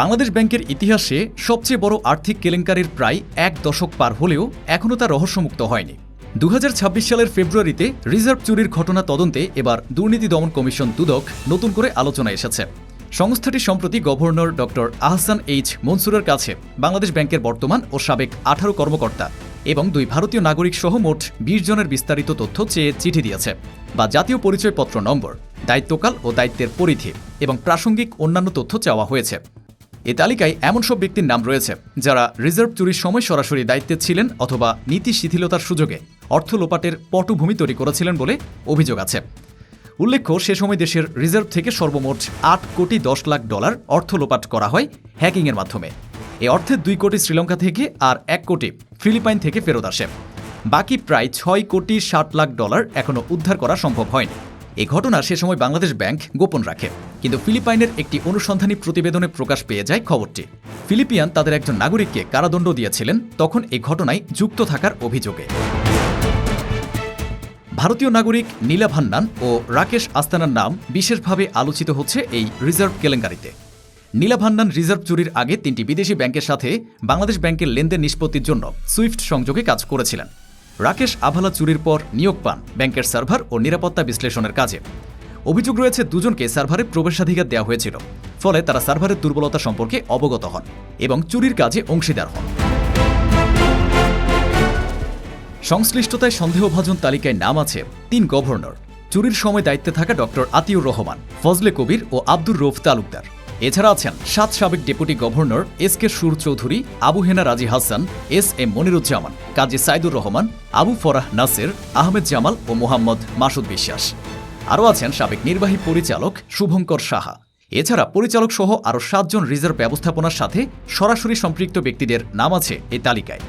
বাংলাদেশ ব্যাংকের ইতিহাসে সবচেয়ে বড় আর্থিক কেলেঙ্কারির প্রায় এক দশক পার হলেও এখনও তা রহস্যমুক্ত হয়নি। দু হাজার ছাব্বিশ সালের ফেব্রুয়ারিতে রিজার্ভ চুরির ঘটনা তদন্তে এবার দুর্নীতি দমন কমিশন দুদক নতুন করে আলোচনায় এসেছে। সংস্থাটি সম্প্রতি গভর্নর ডক্টর আহসান এইচ মনসুরের কাছে বাংলাদেশ ব্যাংকের বর্তমান ও সাবেক আঠারো কর্মকর্তা এবং দুই ভারতীয় নাগরিক সহ মোট বিশ জনের বিস্তারিত তথ্য চেয়ে চিঠি দিয়েছে বা জাতীয় পরিচয়পত্র নম্বর, দায়িত্বকাল ও দায়িত্বের পরিধি এবং প্রাসঙ্গিক অন্যান্য তথ্য চাওয়া হয়েছে। এ তালিকায় এমন সব ব্যক্তির নাম রয়েছে যারা রিজার্ভ চুরির সময় সরাসরি দায়িত্বে ছিলেন অথবা নীতি শিথিলতার সুযোগে অর্থ লোপাটের পটভূমি তৈরি করেছিলেন বলে অভিযোগ আছে। উল্লেখ্য, সে সময় দেশের রিজার্ভ থেকে সর্বমোট আট কোটি দশ লাখ ডলার অর্থ লোপাট করা হয় হ্যাকিংয়ের মাধ্যমে। এ অর্থের দুই কোটি শ্রীলঙ্কা থেকে আর এক কোটি ফিলিপাইন থেকে ফেরত আসে। বাকি প্রায় ছয় কোটি ষাট লাখ ডলার এখনও উদ্ধার করা সম্ভব হয়নি। এই ঘটনা সে সময় বাংলাদেশ ব্যাংক গোপন রাখে। কিন্তু ফিলিপাইনের একটি অনুসন্ধানী প্রতিবেদনে প্রকাশ পেয়ে যায় খবরটি। ফিলিপিয়ান তাদের একজন নাগরিককে কারাদণ্ড দিয়েছিলেন, তখন এই ঘটনায় যুক্ত থাকার অভিযোগে। ভারতীয় নাগরিক নীলা ভান্নান ও রাকেশ আস্তানার নাম বিশেষভাবে আলোচিত হচ্ছে এই রিজার্ভ কেলেঙ্কারিতে। নীলা ভান্নান রিজার্ভ চুরির আগে তিনটি বিদেশি ব্যাংকের সাথে বাংলাদেশ ব্যাংকের লেনদেন নিষ্পত্তির জন্য সুইফট সংযোগে কাজ করেছিলেন। রাকেশ আভালা চুরির পর নিয়োগ পান ব্যাংকের সার্ভার ও নিরাপত্তা বিশ্লেষণের কাজে। অভিযোগ রয়েছে, দুজনকে সার্ভারে প্রবেশাধিকার দেওয়া হয়েছিল, ফলে তারা সার্ভারের দুর্বলতা সম্পর্কে অবগত হন এবং চুরির কাজে অংশীদার হন। সংশ্লিষ্টতায় সন্দেহভাজন তালিকায় নাম আছে তিন গভর্নর। চুরির সময় দায়িত্বে থাকা ডক্টর আতিউর রহমান, ফজলে কবির ও আব্দুর রৌফ তালুকদার। এছাড়া আছেন সাত সাবেক ডেপুটি গভর্নর এস কে সুর চৌধুরী আবু হেনা রাজি হাসান, এস এম মনিরুজ্জামান, কাজী সাইদুর রহমান, আবু ফরাহ নাসের, আহমেদ জামাল ও মোহাম্মদ মাসুদ বিশ্বাস। আরও আছেন সাবেক নির্বাহী পরিচালক শুভঙ্কর সাহা। এছাড়া পরিচালক সহ আরও সাতজন রিজার্ভ ব্যবস্থাপনার সাথে সরাসরি সম্পৃক্ত ব্যক্তিদের নাম আছে এই তালিকায়।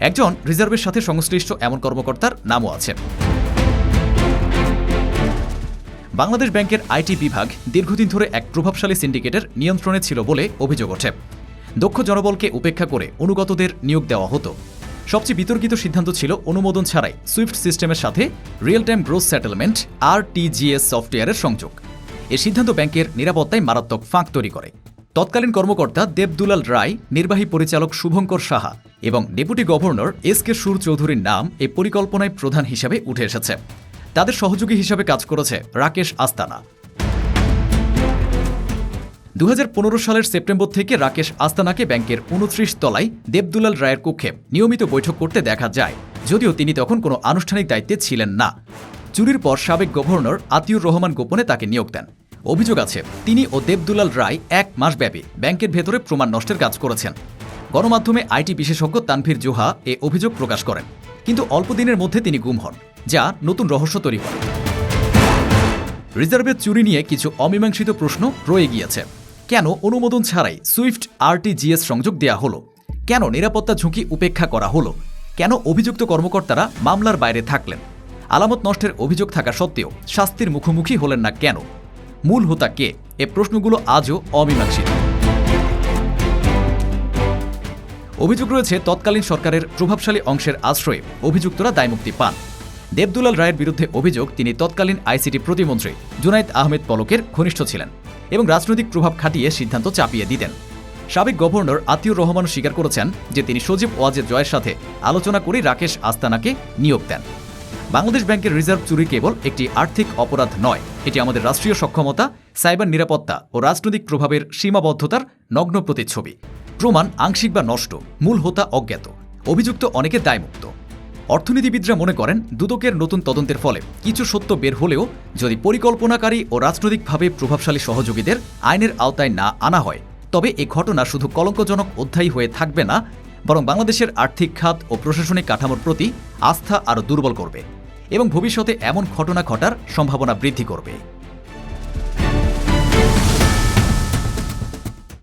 একজন রিজার্ভের সাথে সংশ্লিষ্ট এমন কর্মকর্তার নামও আছে। বাংলাদেশ ব্যাংকের আইটি বিভাগ দীর্ঘদিন ধরে এক প্রভাবশালী সিন্ডিকেটের নিয়ন্ত্রণে ছিল বলে অভিযোগ ওঠে। দক্ষ জনবলকে উপেক্ষা করে অনুগতদের নিয়োগ দেওয়া হতো। সবচেয়ে বিতর্কিত সিদ্ধান্ত ছিল অনুমোদন ছাড়াই সুইফট সিস্টেমের সাথে রিয়েল টাইম গ্রোথ সেটেলমেন্ট আর সফটওয়্যারের সংযোগ। এ সিদ্ধান্ত ব্যাংকের নিরাপত্তায় মারাত্মক ফাঁক তৈরি করে। তৎকালীন কর্মকর্তা দেবদুলাল রায়, নির্বাহী পরিচালক শুভঙ্কর সাহা এবং ডেপুটি গভর্নর এস কে সুর চৌধুরীর নাম এ পরিকল্পনায় প্রধান হিসাবে উঠে এসেছে। তাদের সহযোগী হিসাবে কাজ করেছে রাকেশ আস্তানা। দু হাজার পনেরো সালের সেপ্টেম্বর থেকে রাকেশ আস্তানাকে ব্যাংকের উনত্রিশ তলায় দেবদুলাল রায়ের কক্ষে নিয়মিত বৈঠক করতে দেখা যায়, যদিও তিনি তখন কোনো আনুষ্ঠানিক দায়িত্বে ছিলেন না। চুরির পর সাবেক গভর্নর আতিউর রহমান গোপনে তাকে নিয়োগ দেন। অভিযোগ আছে, তিনি ও দেবদুলাল রায় এক মাসব্যাপী ব্যাংকের ভেতরে প্রমাণ নষ্টের কাজ করেছেন। গণমাধ্যমে আইটি বিশেষজ্ঞ তানভীর জোহা এ অভিযোগ প্রকাশ করেন। কিন্তু অল্প দিনের মধ্যে তিনি গুম হন, যা নতুন রহস্য তৈরি করে। রিজার্ভের চুরি নিয়ে কিছু অমীমাংসিত প্রশ্ন রয়ে গিয়েছে। কেন অনুমোদন ছাড়াই সুইফট আরটিজিএস সংযোগ দেয়া হলো? কেন নিরাপত্তা ঝুঁকি উপেক্ষা করা হলো? কেন অভিযুক্ত কর্মকর্তারা মামলার বাইরে থাকলেন? আলামত নষ্টের অভিযোগ থাকা সত্ত্বেও শাস্তির মুখোমুখি হলেন না কেন? মূল হোতা কে? এ প্রশ্নগুলো আজও অমীমাংসিত। অভিযোগ রয়েছে, তৎকালীন সরকারের প্রভাবশালী অংশের আশ্রয়ে অভিযুক্তরা দায়মুক্তি পান। দেবদুলাল রায়ের বিরুদ্ধে অভিযোগ, তিনি তৎকালীন আইসিটি প্রতিমন্ত্রী জুনাইদ আহমেদ পলকের ঘনিষ্ঠ ছিলেন এবং রাজনৈতিক প্রভাব খাটিয়ে সিদ্ধান্ত চাপিয়ে দিতেন। সাবেক গভর্নর আতিউর রহমান স্বীকার করেছেন যে তিনি সজীব ওয়াজের জয়ের সাথে আলোচনা করে রাকেশ আস্তানাকে নিয়োগ দেন। বাংলাদেশ ব্যাংকের রিজার্ভ চুরি কেবল একটি আর্থিক অপরাধ নয়, এটি আমাদের রাষ্ট্রীয় সক্ষমতা, সাইবার নিরাপত্তা ও রাজনৈতিক প্রভাবের সীমাবদ্ধতার নগ্ন প্রতিচ্ছবি। প্রমাণ আংশিক বা নষ্ট, মূল হোতা অজ্ঞাত। অভিযুক্ত অনেকে দায়মুক্ত। অর্থনীতিবিদরা মনে করেন, দুদকের নতুন তদন্তের ফলে কিছু সত্য বের হলেও যদি পরিকল্পনাকারী ও রাজনৈতিকভাবে প্রভাবশালী সহযোগীদের আইনের আওতায় না আনা হয়, তবে এ ঘটনা শুধু কলঙ্কজনক অধ্যায়ী হয়ে থাকবে না, বরং বাংলাদেশের আর্থিক খাত ও প্রশাসনিক কাঠামোর প্রতি আস্থা আরও দুর্বল করবে এবং ভবিষ্যতে এমন ঘটনা ঘটার সম্ভাবনা বৃদ্ধি করবে।